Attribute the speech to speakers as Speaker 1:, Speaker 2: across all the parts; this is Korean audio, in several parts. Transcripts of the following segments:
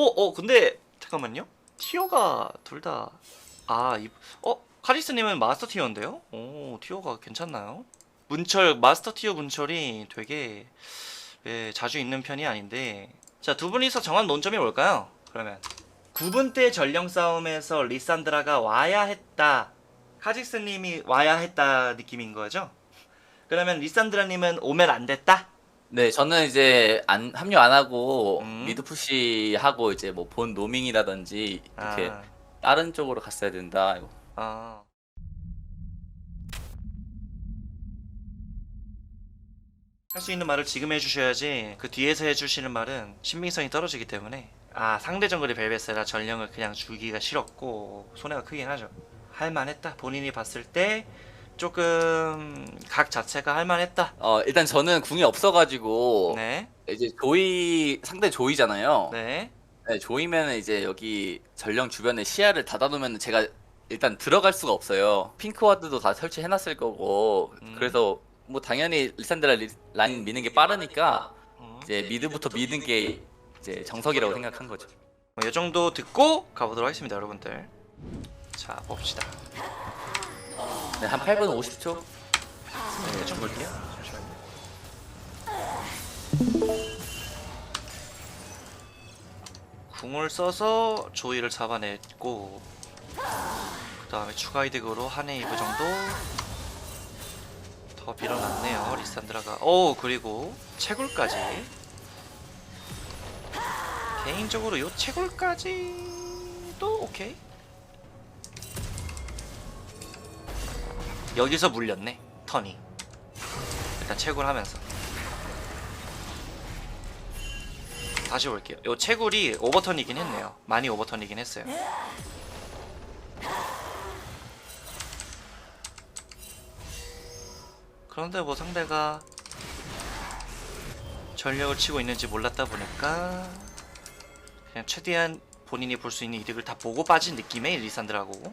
Speaker 1: 어, 어, 근데 잠깐만요. 티어가 둘 다 아, 이 어, 카리스님은 마스터 티어인데요? 오, 티어가 괜찮나요? 문철 마스터 티어 문철이 되게 예, 자주 있는 편이 아닌데 자, 두 분이서 정한 논점이 뭘까요? 그러면 9분 때 전령 싸움에서 리산드라가 와야 했다. 카직스님이 와야 했다 느낌인 거죠? 그러면 리산드라님은 오면 안 됐다?
Speaker 2: 네, 저는 이제 안 합류 안 하고
Speaker 1: 음.
Speaker 2: 미드 푸시 하고 이제 뭐 본 노밍이라든지 이렇게
Speaker 1: 아,
Speaker 2: 다른 쪽으로 갔어야 된다. 이거.
Speaker 1: 아. 할 수 있는 말을 지금 해주셔야지 그 뒤에서 해주시는 말은 신빙성이 떨어지기 때문에 아 상대 정글이 벨베스라 전령을 그냥 주기가 싫었고 손해가 크긴 하죠 할만했다 본인이 봤을 때 조금 각 자체가 할만했다
Speaker 2: 어, 일단 저는 궁이 없어가지고
Speaker 1: 네
Speaker 2: 이제 조이 상대 조이잖아요.
Speaker 1: 네.
Speaker 2: 네, 조이면 이제 여기 전령 주변에 시야를 닫아놓으면 제가 일단 들어갈 수가 없어요. 핑크 와드도 다 설치해놨을 거고
Speaker 1: 음.
Speaker 2: 그래서 뭐 당연히 리산드라 리- 라인 미는 게 빠르니까
Speaker 1: 어.
Speaker 2: 이제 미드부터 미는 게 이제 정석이라고 생각한 거죠.
Speaker 1: 뭐, 이 정도 듣고 가보도록 하겠습니다 여러분들 자 봅시다
Speaker 2: 네, 한 8분 50초.
Speaker 1: 네, 좀 볼게요. 잠시만요. 궁을 써서 조이를 잡아냈고 그 다음에 추가 이득으로 한해 이브 정도 더 밀어놨네요 리산드라가. 오 그리고 채굴까지. 개인적으로 요 채굴까지도 오케이 여기서 물렸네 턴이. 일단 채굴 하면서. 다시 볼게요. 요 채굴이 오버턴이긴 했네요. 많이 오버턴이긴 했어요. 그런데 뭐 상대가 전력을 치고 있는지 몰랐다 보니까 그냥 최대한 본인이 볼 수 있는 이득을 다 보고 빠진 느낌의 리산드라고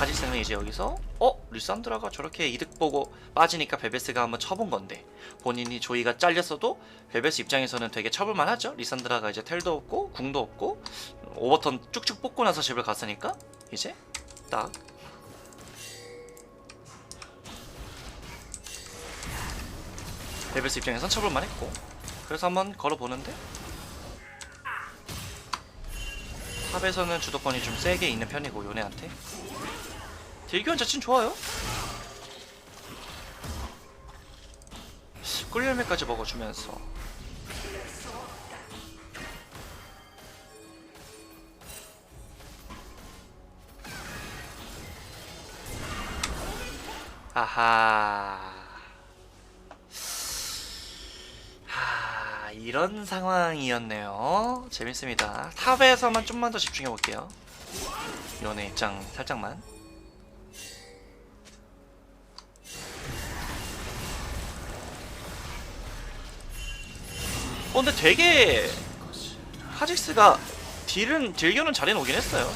Speaker 1: 카지스는 이제 여기서 어? 리산드라가 저렇게 이득 보고 빠지니까 베베스가 한번 쳐본 건데 본인이 조이가 잘렸어도 베베스 입장에서는 되게 쳐볼만 하죠? 리산드라가 이제 텔도 없고 궁도 없고 오버턴 쭉쭉 뽑고 나서 집을 갔으니까 이제 딱. 베베스 입장에선 쳐볼만 했고 그래서 한번 걸어보는데 탑에서는 주도권이 좀 세게 있는 편이고 요네한테 딜교환 자체는 좋아요. 꿀열매까지 먹어주면서. 아하. 하 이런 상황이었네요. 재밌습니다. 탑에서만 좀만 더 집중해 볼게요. 연애 입장 살짝만 어 근데 되게 카직스가 딜은 딜교는 잘 해 놓긴 했어요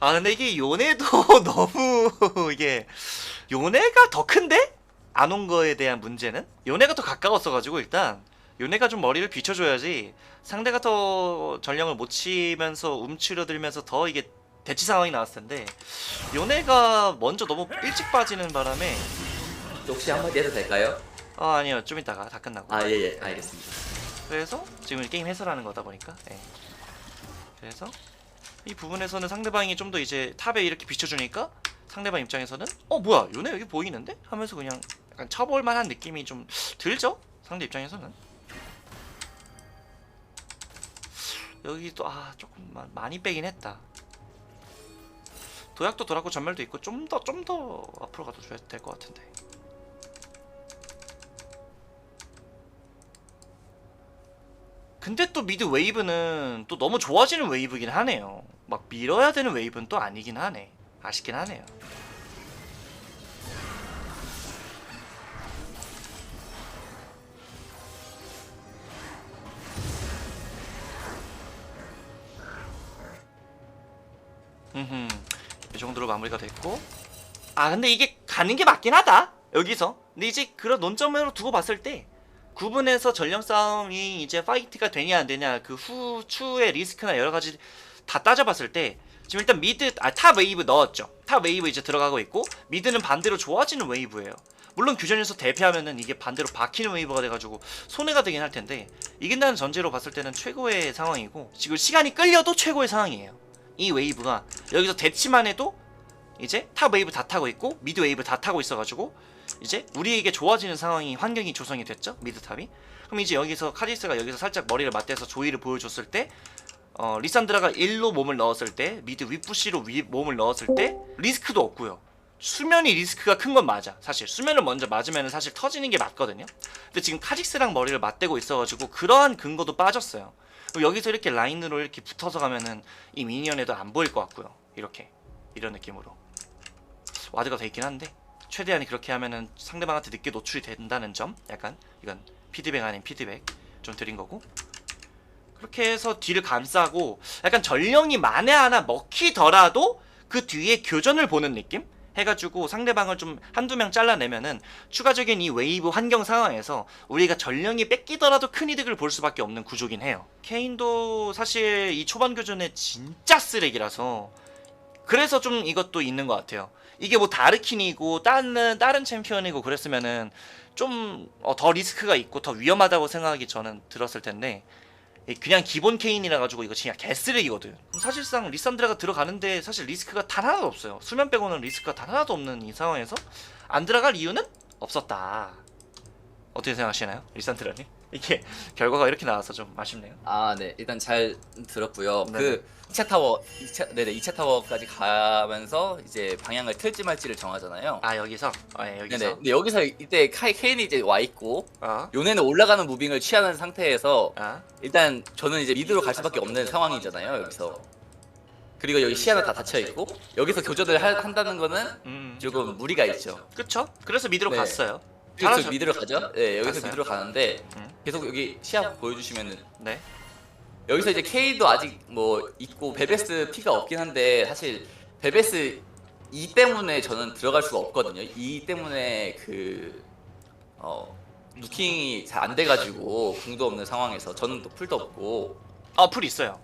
Speaker 1: 아 근데 이게 요네도 너무 이게 요네가 더 큰데? 안 온 거에 대한 문제는? 요네가 더 가까웠어가지고 일단 요네가 좀 머리를 비춰줘야지 상대가 더 전령을 못 치면서 움츠러들면서 더 이게 대치 상황이 나왔을 텐데 요네가 먼저 너무 일찍 빠지는 바람에
Speaker 2: 혹시 한마디 해도 될까요?
Speaker 1: 아 아니요. 좀 이따가 다 끝나고.
Speaker 2: 아, 예, 예, 알겠습니다.
Speaker 1: 그래서 지금 게임 해설하는 거다 보니까 예. 그래서 이 부분에서는 상대방이 좀 더 이제 탑에 이렇게 비춰주니까 상대방 입장에서는 어 뭐야? 요네 여기 보이는데? 하면서 그냥 약간 쳐볼 만한 느낌이 좀 들죠? 상대 입장에서는. 여기 또아 조금 마- 많이 빼긴 했다 도약도 돌았고 전멸도 있고 좀 더 좀 더 앞으로 가도 될 것 같은데 근데 또 미드 웨이브는 또 너무 좋아지는 웨이브긴 하네요. 막 밀어야 되는 웨이브는 또 아니긴 하네. 아쉽긴 하네요. 음, 이 정도로 마무리가 됐고. 아 근데 이게 가는 게 맞긴 하다. 여기서. 근데 이제 그런 논점으로 두고 봤을 때 구분해서 전령 싸움이 이제 파이트가 되냐 안 되냐 그 후 추후의 리스크나 여러 가지 다 따져봤을 때 지금 일단 미드 아탑 웨이브 넣었죠. 탑 웨이브 이제 들어가고 있고 미드는 반대로 좋아지는 웨이브예요. 물론 규전에서 대패하면은 이게 반대로 박히는 웨이브가 돼가지고 손해가 되긴 할 텐데 이긴다는 전제로 봤을 때는 최고의 상황이고 지금 시간이 끌려도 최고의 상황이에요 이 웨이브가 여기서 대치만 해도 이제 탑 웨이브 다 타고 있고 미드 웨이브 다 타고 있어가지고 이제 우리에게 좋아지는 상황이 환경이 조성이 됐죠 미드 탑이. 그럼 이제 여기서 카디스가 여기서 살짝 머리를 맞대서 조이를 보여줬을 때 어, 리산드라가 1로 몸을 넣었을 때 미드 윗부시로 위, 몸을 넣었을 때 리스크도 없고요. 수면이 리스크가 큰 건 맞아 사실. 수면을 먼저 맞으면 사실 터지는 게 맞거든요. 근데 지금 카직스랑 머리를 맞대고 있어가지고 그러한 근거도 빠졌어요 여기서 이렇게 라인으로 이렇게 붙어서 가면은 이 미니언에도 안 보일 것 같고요. 이렇게 이런 느낌으로. 와드가 돼 있긴 한데 최대한 그렇게 하면은 상대방한테 늦게 노출이 된다는 점 약간 이건 피드백 아닌 피드백 좀 드린 거고. 그렇게 해서 뒤를 감싸고 약간 전령이 만에 하나 먹히더라도 그 뒤에 교전을 보는 느낌 해가지고 상대방을 좀 한두 명 잘라내면은 추가적인 이 웨이브 환경 상황에서 우리가 전령이 뺏기더라도 큰 이득을 볼 수밖에 없는 구조긴 해요 케인도 사실 이 초반 교전에 진짜 쓰레기라서 그래서 좀 이것도 있는 것 같아요. 이게 뭐 다르킨이고 다른 다른 챔피언이고 그랬으면은 좀 더 리스크가 있고 더 위험하다고 생각이 저는 들었을 텐데 이 그냥 기본 케인이라 가지고 이거 그냥 개쓰레기거든. 사실상 리산드라가 들어가는데 사실 리스크가 단 하나도 없어요. 수면 빼고는 리스크가 단 하나도 없는 이 상황에서 안 들어갈 이유는 없었다. 어떻게 생각하시나요, 리산드라님? 이게 결과가 이렇게 나와서 좀 아쉽네요.
Speaker 3: 아, 네. 일단 잘 들었고요.
Speaker 1: 네네.
Speaker 3: 그 2차 타워, 2차, 네네, 2차 타워까지 가면서 이제 방향을 틀지 말지를 정하잖아요.
Speaker 1: 아 여기서, 아 예, 여기서,
Speaker 3: 네네. 근데 여기서 이때 카이 케인이 이제 와 있고
Speaker 1: 아,
Speaker 3: 요네는 올라가는 무빙을 취하는 상태에서
Speaker 1: 아,
Speaker 3: 일단 저는 이제 미드로 갈 수밖에 없는 상황이잖아요. 여기서. 그리고 여기 시야는 다 닫혀 있고 여기서 교전을 하- 한다는 거는
Speaker 1: 음.
Speaker 3: 조금 무리가 있죠.
Speaker 1: 그쵸? 그래서 미드로
Speaker 3: 네.
Speaker 1: 갔어요.
Speaker 3: 그래서
Speaker 1: 잘하죠.
Speaker 3: 미드로 가죠. 네, 여기서
Speaker 1: 갔어요.
Speaker 3: 미드로 가는데
Speaker 1: 음.
Speaker 3: 계속 여기 시야 보여주시면은
Speaker 1: 네.
Speaker 3: 여기서 이제 K도 아직 뭐 있고 베베스 피가 없긴 한데 사실 베베스 2 때문에 저는 들어갈 수가 없거든요. 2 때문에 그 어, 루킹이 잘 안 돼가지고 궁도 없는 상황에서 저는 또 풀도 없고
Speaker 1: 아, 풀 있어요.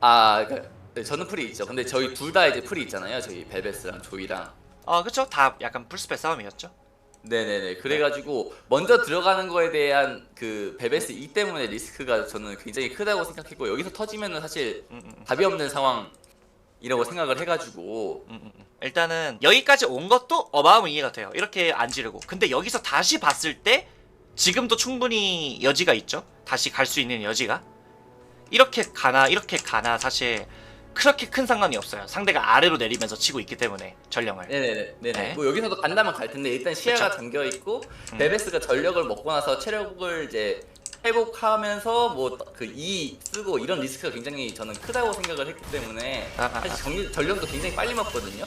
Speaker 3: 아 그러니까 네, 저는 풀이 있죠. 근데 저희 둘 다 이제 풀이 있잖아요. 저희 벨베스랑 조이랑
Speaker 1: 아, 그쵸? 다 약간 풀스페 싸움이었죠.
Speaker 3: 네네네. 그래가지고 먼저 들어가는 거에 대한 그 베베스 2 때문에 리스크가 저는 굉장히 크다고 생각했고 여기서 터지면은 사실
Speaker 1: 음, 음, 음.
Speaker 3: 답이 없는 상황이라고 생각을 해가지고
Speaker 1: 음, 음, 음. 일단은 여기까지 온 것도 어마어마 이해가 돼요. 이렇게 안 지르고. 근데 여기서 다시 봤을 때 지금도 충분히 여지가 있죠. 다시 갈 수 있는 여지가. 이렇게 가나 이렇게 가나 사실 그렇게 큰 상관이 없어요. 상대가 아래로 내리면서 치고 있기 때문에 전령을.
Speaker 3: 네네네 네네.
Speaker 1: 네.
Speaker 3: 뭐 여기서도 간다면 갈 텐데 일단 시야가
Speaker 1: 그쵸.
Speaker 3: 잠겨 있고
Speaker 1: 음.
Speaker 3: 베베스가 전력을 먹고 나서 체력을 이제 회복하면서 뭐그 E 쓰고 이런 리스크가 굉장히 저는 크다고 생각을 했기 때문에
Speaker 1: 아, 아, 아.
Speaker 3: 사실 정리, 전력도 굉장히 빨리 먹거든요.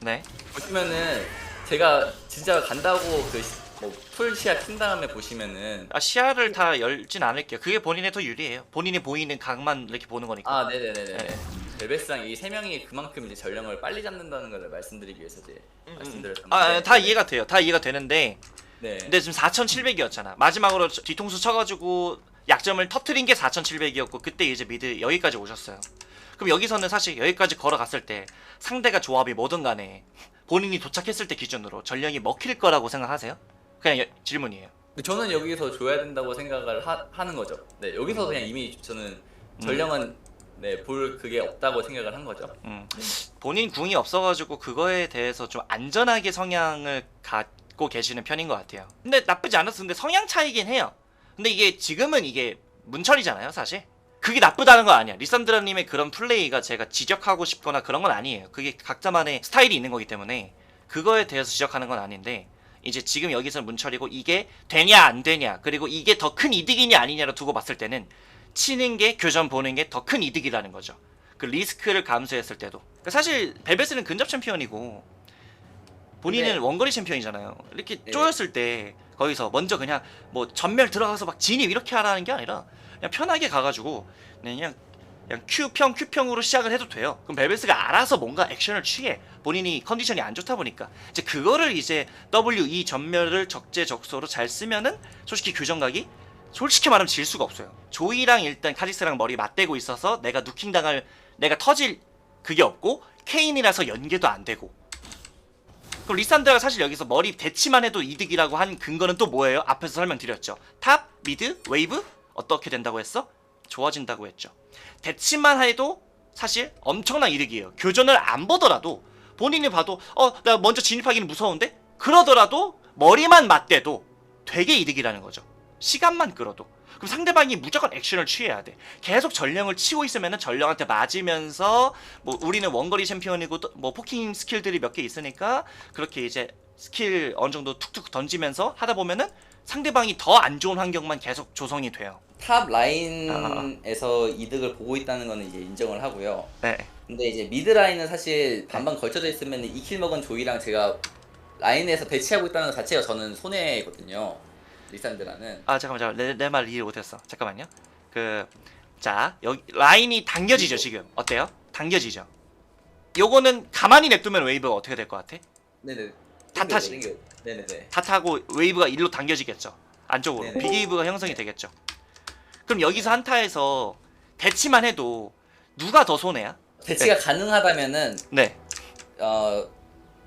Speaker 1: 네.
Speaker 3: 보시면은 제가 진짜 간다고 그 뭐풀 시야 킨 다음에 보시면은
Speaker 1: 아, 시야를 다 열진 않을게요. 그게 본인에 더 유리해요. 본인이 보이는 각만 이렇게 보는 거니까.
Speaker 3: 아 네네네네.
Speaker 1: 네.
Speaker 3: 벨베스랑 이세 명이 그만큼 이제 전령을 빨리 잡는다는 걸 말씀드리기 위해서 이제 말씀드렸었는데.
Speaker 1: 아, 아, 다 이해가 돼요. 다 이해가 되는데
Speaker 3: 네.
Speaker 1: 근데 지금 4,700이었잖아. 마지막으로 저- 뒤통수 쳐가지고 약점을 터트린 게 4,700이었고 그때 이제 미드 여기까지 오셨어요. 그럼 여기서는 사실 여기까지 걸어갔을 때 상대가 조합이 뭐든 간에 본인이 도착했을 때 기준으로 전령이 먹힐 거라고 생각하세요? 그냥 여- 질문이에요.
Speaker 3: 근데 저는 여기서 줘야 된다고 생각을 하, 는 거죠. 네, 여기서 그냥 이미 저는 전령은 네, 볼 그게 없다고 생각을 한 거죠.
Speaker 1: 음. 본인 궁이 없어가지고 그거에 대해서 좀 안전하게 성향을 갖고 계시는 편인 것 같아요. 근데 나쁘지 않았어. 근데 성향 차이긴 해요. 근데 이게 지금은 이게 문철이잖아요, 사실. 그게 나쁘다는 건 아니야. 리산드라님의 그런 플레이가 제가 지적하고 싶거나 그런 건 아니에요. 그게 각자만의 스타일이 있는 거기 때문에 그거에 대해서 지적하는 건 아닌데 이제 지금 여기서 문철이고 이게 되냐 안 되냐 그리고 이게 더 큰 이득이냐 아니냐를 두고 봤을 때는 치는 게 교전 보는 게 더 큰 이득이라는 거죠. 그 리스크를 감수했을 때도 그러니까 사실 벨베스는 근접 챔피언이고 본인은
Speaker 3: 네.
Speaker 1: 원거리 챔피언이잖아요. 이렇게
Speaker 3: 네.
Speaker 1: 쪼였을 때 거기서 먼저 그냥 뭐 전멸 들어가서 막 진입 이렇게 하라는 게 아니라 그냥 편하게 가가지고 그냥 그냥 Q평 Q평으로 시작을 해도 돼요. 그럼 벨베스가 알아서 뭔가 액션을 취해. 본인이 컨디션이 안 좋다 보니까 이제 그거를 이제 WE 전멸을 적재적소로 잘 쓰면은 솔직히 교정각이 솔직히 말하면 질 수가 없어요. 조이랑 일단 카지스랑 머리 맞대고 있어서 내가 누킹 당할 내가 터질 그게 없고 케인이라서 연계도 안 되고 그럼 리산드라가 사실 여기서 머리 대치만 해도 이득이라고 한 근거는 또 뭐예요? 앞에서 설명드렸죠. 탑, 미드, 웨이브 어떻게 된다고 했어? 좋아진다고 했죠. 대치만 해도 사실 엄청난 이득이에요. 교전을 안 보더라도 본인이 봐도 어 나 먼저 진입하기는 무서운데 그러더라도 머리만 맞대도 되게 이득이라는 거죠. 시간만 끌어도. 그럼 상대방이 무조건 액션을 취해야 돼. 계속 전령을 치고 있으면은 전령한테 맞으면서 뭐 우리는 원거리 챔피언이고 또뭐 포킹 스킬들이 몇 개 있으니까 그렇게 이제 스킬 어느 정도 툭툭 던지면서 하다 보면은 상대방이 더 안 좋은 환경만 계속 조성이 돼요.
Speaker 3: 탑 라인에서 이득을 보고 있다는 거는 이제 인정을 하고요.
Speaker 1: 네.
Speaker 3: 근데 이제 미드 라인은 사실 반반 걸쳐져 있으면 2킬 먹은 조이랑 제가 라인에서 대치하고 있다는 것 자체가 저는 손해거든요. 리산드라는.
Speaker 1: 아 잠깐만 잠깐 내말 이해 못했어. 잠깐만요. 그 자 여기 라인이 당겨지죠 지금 어때요? 당겨지죠. 요거는 가만히 냅두면 웨이브가 어떻게 될 것 같아?
Speaker 3: 네네.
Speaker 1: 다
Speaker 3: 땡겨요,
Speaker 1: 타지.
Speaker 3: 땡겨요. 네네네.
Speaker 1: 다 타고 웨이브가 일로 당겨지겠죠. 안쪽으로
Speaker 3: 네네.
Speaker 1: 빅웨이브가 형성이 되겠죠. 그럼 여기서 한타에서 대치만 해도 누가 더 손해야?
Speaker 3: 대치가 가능하다면은
Speaker 1: 네,
Speaker 3: 어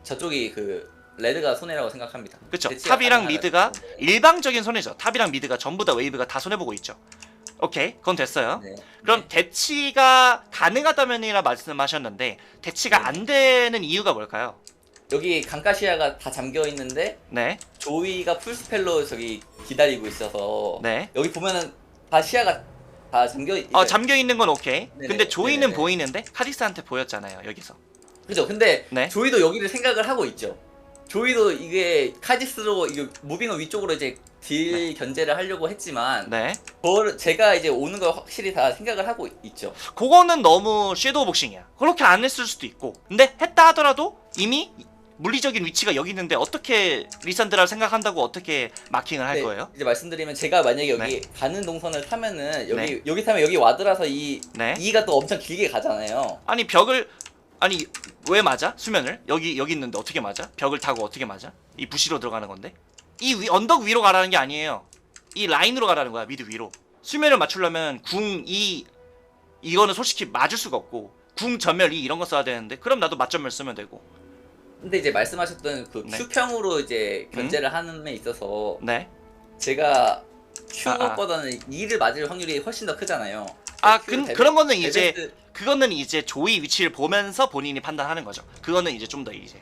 Speaker 3: 저쪽이 그 레드가 손해라고 생각합니다. 대치가
Speaker 1: 탑이랑. 미드가
Speaker 3: 네.
Speaker 1: 일방적인 손해죠. 탑이랑 미드가 전부 다 웨이브가 다 손해 보고 있죠. 오케이, 그건 됐어요.
Speaker 3: 네.
Speaker 1: 그럼
Speaker 3: 네.
Speaker 1: 대치가 가능하다면이라 말씀하셨는데 대치가
Speaker 3: 네.
Speaker 1: 안 되는 이유가 뭘까요?
Speaker 3: 여기 강가시아가 다 잠겨 있는데
Speaker 1: 네,
Speaker 3: 조이가 풀스펠로 저기 기다리고 있어서
Speaker 1: 네.
Speaker 3: 여기 보면은 다 시야가 다 잠겨 있.
Speaker 1: 어 잠겨 있는 건 오케이.
Speaker 3: 네네,
Speaker 1: 근데 조이는
Speaker 3: 네네네.
Speaker 1: 보이는데 카리스한테 보였잖아요. 여기서.
Speaker 3: 그죠. 근데
Speaker 1: 네.
Speaker 3: 조이도 여기를 생각을 하고 있죠. 조이도 이게 카지스로 이게 무빙을 위쪽으로 이제 딜 견제를 하려고 했지만
Speaker 1: 네.
Speaker 3: 그걸 제가 이제 오는 걸 확실히 다 생각을 하고 있죠.
Speaker 1: 그거는 너무 섀도우 복싱이야. 그렇게 안 했을 수도 있고. 근데 했다 하더라도 이미 물리적인 위치가 여기 있는데 어떻게 리산드라를 생각한다고 어떻게 마킹을 할
Speaker 3: 네,
Speaker 1: 거예요?
Speaker 3: 이제 말씀드리면 제가 만약에 여기
Speaker 1: 네.
Speaker 3: 가는 동선을 타면은 여기
Speaker 1: 네.
Speaker 3: 여기 타면 여기 와드라서 이
Speaker 1: 네.
Speaker 3: 이가 또 엄청 길게 가잖아요.
Speaker 1: 아니 벽을 아니 왜 맞아? 수면을 여기 여기 있는데 어떻게 맞아? 벽을 타고 어떻게 맞아? 이 부시로 들어가는 건데 이 위, 언덕 위로 가라는 게 아니에요. 이 라인으로 가라는 거야 미드 위로. 수면을 맞추려면 궁 이 이거는 솔직히 맞을 수가 없고 궁 전멸 이 이런 거 써야 되는데 그럼 나도 맞전멸 쓰면 되고.
Speaker 3: 근데 이제 말씀하셨던 그
Speaker 1: 네.
Speaker 3: Q평으로 이제 견제를 하는 데 있어서
Speaker 1: 네.
Speaker 3: 제가
Speaker 1: 아, 아.
Speaker 3: Q보다는 E를 맞을 확률이 훨씬 더 크잖아요.
Speaker 1: 아, 그, 그런 거는 이제
Speaker 3: 데뷔스-
Speaker 1: 그거는 이제 조이 위치를 보면서 본인이 판단하는 거죠. 그거는 이제 좀 더 이제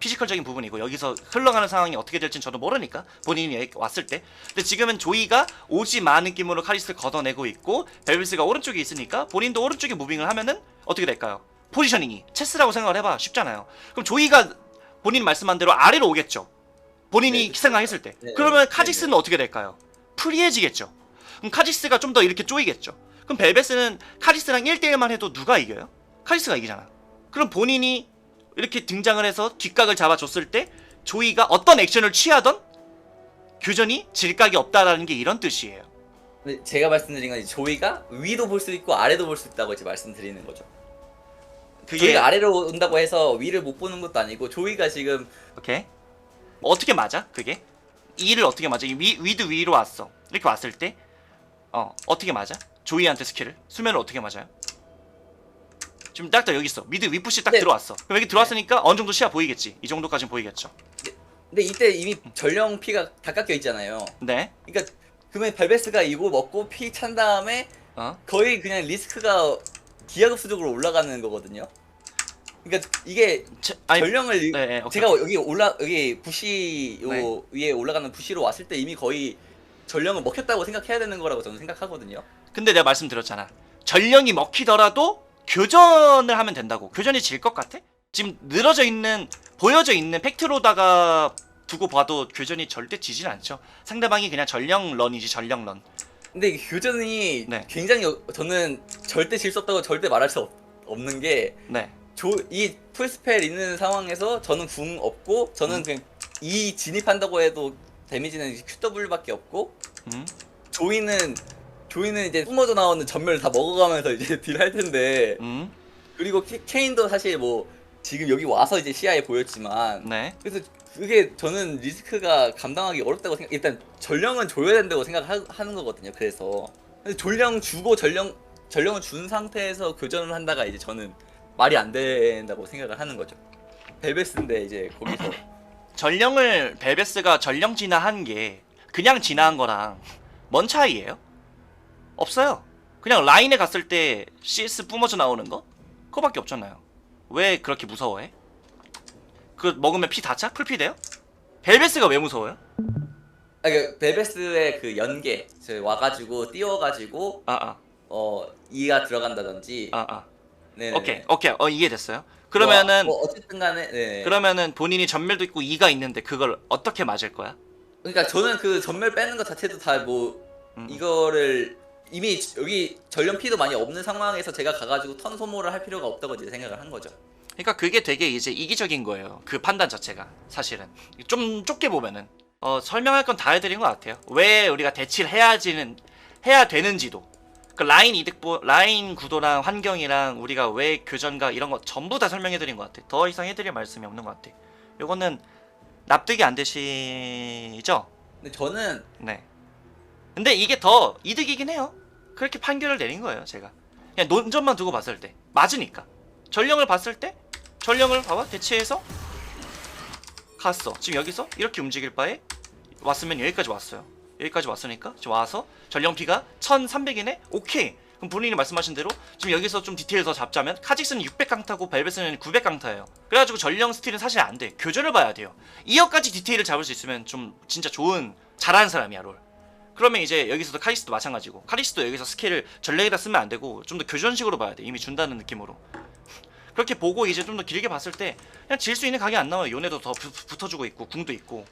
Speaker 1: 피지컬적인 부분이고 여기서 흘러가는 상황이 어떻게 될지는 저도 모르니까 본인이 여기 왔을 때. 근데 지금은 조이가 오지 마 느낌으로 카리스를 걷어내고 있고 벨비스가 오른쪽에 있으니까 본인도 오른쪽에 무빙을 하면은 어떻게 될까요? 포지셔닝이 체스라고 생각을 해봐 쉽잖아요. 그럼 조이가 본인 말씀한 대로 아래로 오겠죠. 본인이
Speaker 3: 네,
Speaker 1: 생각했을 때.
Speaker 3: 네,
Speaker 1: 그러면
Speaker 3: 네,
Speaker 1: 카직스는 어떻게 될까요? 프리해지겠죠. 그럼 카직스가 좀 더 이렇게 쪼이겠죠. 그럼 벨베스는 카리스랑 1대1만 해도 누가 이겨요? 카리스가 이기잖아. 그럼 본인이 이렇게 등장을 해서 뒷각을 잡아줬을 때 조이가 어떤 액션을 취하던 교전이 질각이 없다라는 게 이런 뜻이에요.
Speaker 3: 제가 말씀드린 건 조이가 위도 볼 수 있고 아래도 볼 수 있다고 이제 말씀드리는 거죠.
Speaker 1: 그게
Speaker 3: 조이가 아래로 온다고 해서 위를 못 보는 것도 아니고 조이가 지금
Speaker 1: 오케이. 뭐 어떻게 맞아? 그게 이를 어떻게 맞아? 이 위, 위드 위로 왔어. 이렇게 왔을 때 어, 어떻게 맞아? 조이한테 스킬을 수면을 어떻게 맞아요? 지금 딱딱 여기 있어. 미드 위푸시 딱
Speaker 3: 네.
Speaker 1: 들어왔어. 그럼 여기 들어왔으니까 어느 정도 시야 보이겠지. 이 정도까지는 보이겠죠.
Speaker 3: 근데 이때 이미 전령 피가 다 깎여 있잖아요.
Speaker 1: 네.
Speaker 3: 그러니까 그러면 발베스가 이거 먹고 피 찬 다음에
Speaker 1: 어?
Speaker 3: 거의 그냥 리스크가 기하급수적으로 올라가는 거거든요. 그러니까 이게
Speaker 1: 제- 아니
Speaker 3: 전령을 이-
Speaker 1: 네, 네, 오케이.
Speaker 3: 제가 여기 올라 여기 부시 요
Speaker 1: 네.
Speaker 3: 위에 올라가는 부시로 왔을 때 이미 거의 전령을 먹혔다고 생각해야 되는 거라고 저는 생각하거든요.
Speaker 1: 근데 내가 말씀드렸잖아. 전령이 먹히더라도 교전을 하면 된다고. 교전이 질 것 같아? 지금 늘어져 있는 보여져 있는 팩트로다가 두고 봐도 교전이 절대 지진 않죠. 상대방이 그냥 전령 런이지 전령 런.
Speaker 3: 근데 이 교전이
Speaker 1: 네.
Speaker 3: 굉장히 어- 저는 절대 질 수 없다고 절대 말할 수 없, 없는 게
Speaker 1: 네.
Speaker 3: 조, 이 풀스펠 있는 상황에서 저는 궁 없고 저는
Speaker 1: 음.
Speaker 3: 그냥 이 진입한다고 해도 데미지는 QW밖에 없고
Speaker 1: 음.
Speaker 3: 조이는 조이는 이제 숨어져 나오는 전멸 다 먹어가면서 이제 딜 할 텐데
Speaker 1: 음,
Speaker 3: 그리고 케, 케인도 사실 뭐 지금 여기 와서 이제 시야에 보였지만
Speaker 1: 네.
Speaker 3: 그래서 그게 저는 리스크가 감당하기 어렵다고 생각. 일단 전령은 줘야 된다고 생각하는 거거든요. 그래서 근데 전령 주고 전령 전령을 준 상태에서 교전을 한다가 이제 저는 말이 안 된다고 생각을 하는 거죠. 벨베스인데 이제 거기서
Speaker 1: 전령을 벨베스가 전령 진화한 게 그냥 진화한 거랑 뭔 차이예요? 없어요. 그냥 라인에 갔을 때 CS 뿜어져 나오는 거? 그거밖에 없잖아요. 왜 그렇게 무서워해? 그 먹으면 피 다 차? 풀피 돼요? 벨베스가 왜 무서워요?
Speaker 3: 아, 그 벨베스의 그 연계 저 와가지고 띄워가지고
Speaker 1: 아, 아,
Speaker 3: 어 이가 들어간다든지.
Speaker 1: 아, 아.
Speaker 3: 네.
Speaker 1: 오케이, 오케이. 어, 이해됐어요. 그러면은,
Speaker 3: 뭐, 뭐 어쨌든간에 네.
Speaker 1: 그러면은 본인이 전멸도 있고 이가 있는데 그걸 어떻게 맞을 거야?
Speaker 3: 그러니까 저는 그 전멸 빼는 것 자체도 다 뭐
Speaker 1: 음.
Speaker 3: 이거를 이미 여기 전령 피도 많이 없는 상황에서 제가 가가지고 턴 소모를 할 필요가 없다고 이제 생각을 한 거죠.
Speaker 1: 그러니까 그게 되게 이제 이기적인 거예요. 그 판단 자체가 사실은 좀 좁게 보면은 어, 설명할 건 다 해드린 것 같아요. 왜 우리가 대치를 해야지는 해야 되는지도 그 라인 이득보 라인 구도랑 환경이랑 우리가 왜 교전가 이런 거 전부 다 설명해드린 것 같아. 더 이상 해드릴 말씀이 없는 것 같아. 요거는 납득이 안 되시죠?
Speaker 3: 근데 저는
Speaker 1: 네. 근데 이게 더 이득이긴 해요. 그렇게 판결을 내린 거예요, 제가. 그냥 논점만 두고 봤을 때 맞으니까. 전령을 봤을 때 전령을 봐봐 대체해서 갔어. 지금 여기서 이렇게 움직일 바에 왔으면 여기까지 왔어요. 여기까지 왔으니까 지금 와서 전령 피가 1,300이네. 오케이. 그럼 본인이 말씀하신 대로 지금 여기서 좀 디테일 더 잡자면 카직스는 600강타고 벨벳은 900강타예요. 그래가지고 전령 스틸은 사실 안 돼. 교전을 봐야 돼요. 2억까지 디테일을 잡을 수 있으면 좀 진짜 좋은 잘하는 사람이야 롤. 그러면 이제 여기서도 카리스도 마찬가지고 카리스도 여기서 스킬을 전령에다 쓰면 안 되고 좀 더 교전식으로 봐야 돼. 이미 준다는 느낌으로. 그렇게 보고 이제 좀 더 길게 봤을 때 그냥 질 수 있는 각이 안 나와요. 요네도 더 부- 붙어주고 있고 궁도 있고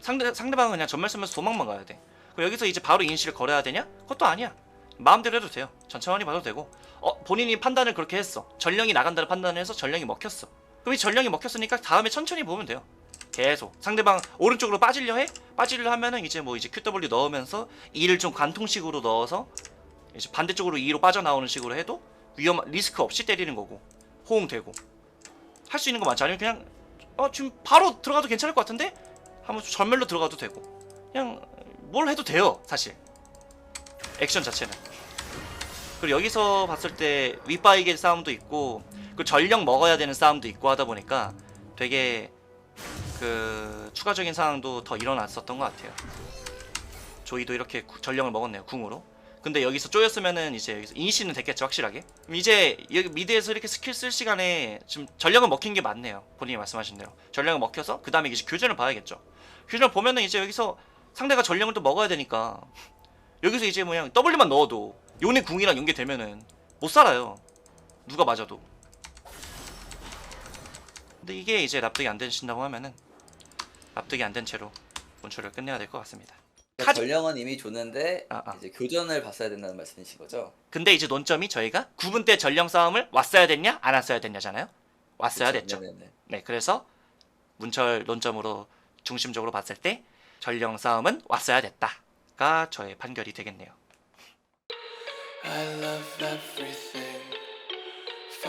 Speaker 1: 상대 상대방은 그냥 전멸 쓰면서 도망만 가야 돼. 그럼 여기서 이제 바로 인시를 걸어야 되냐? 그것도 아니야. 마음대로 해도 돼요. 천천히 봐도 되고. 어 본인이 판단을 그렇게 했어. 전령이 나간다는 판단을 해서 전령이 먹혔어. 그럼 이 전령이 먹혔으니까 다음에 천천히 보면 돼요. 계속 상대방 오른쪽으로 빠지려 해? 빠지려 하면은 이제 뭐 이제 QW 넣으면서 E를 좀 관통식으로 넣어서 이제 반대쪽으로 E로 빠져나오는 식으로 해도 위험 리스크 없이 때리는 거고 호응되고. 할 수 있는 거 많지. 아니면 그냥 어 지금 바로 들어가도 괜찮을 것 같은데? 한번 전멸로 들어가도 되고. 그냥 뭘 해도 돼요 사실. 액션 자체는. 그리고 여기서 봤을 때 윗바이게 싸움도 있고 그 전령 먹어야 되는 싸움도 있고 하다 보니까 되게 그 추가적인 상황도 더 일어났었던 것 같아요. 조이도 이렇게 구- 전령을 먹었네요 궁으로. 근데 여기서 쪼였으면은 이제 여기서 이니시는 됐겠죠 확실하게. 이제 여기 미드에서 이렇게 스킬 쓸 시간에 지금 전령을 먹힌 게 맞네요 본인이 말씀하신 대로. 전령을 먹혀서 그 다음에 이제 교전을 봐야겠죠. 교전을 보면은 이제 여기서 상대가 전령을 또 먹어야 되니까 여기서 이제 뭐 그냥 W만 넣어도 요네 궁이랑 연계되면은 못 살아요 누가 맞아도. 근데 이게 이제 납득이 안 되신다고 하면은 납득이 안 된 채로 본초를 끝내야 될 것 같습니다
Speaker 3: 그러니까
Speaker 1: 카드-
Speaker 3: 전령은 이미 줬는데
Speaker 1: 아, 아.
Speaker 3: 이제 교전을 봤어야 된다는 말씀이신 거죠?
Speaker 1: 근데 이제 논점이 저희가 9분 때 전령 싸움을 왔어야 됐냐 안 왔어야 됐냐잖아요. 왔어야
Speaker 3: 그쵸?
Speaker 1: 됐죠.
Speaker 3: 네네네.
Speaker 1: 네, 그래서 문철 논점으로 중심적으로 봤을 때 전령 싸움은 왔어야 됐다가 저의 판결이 되겠네요.
Speaker 4: I love everything.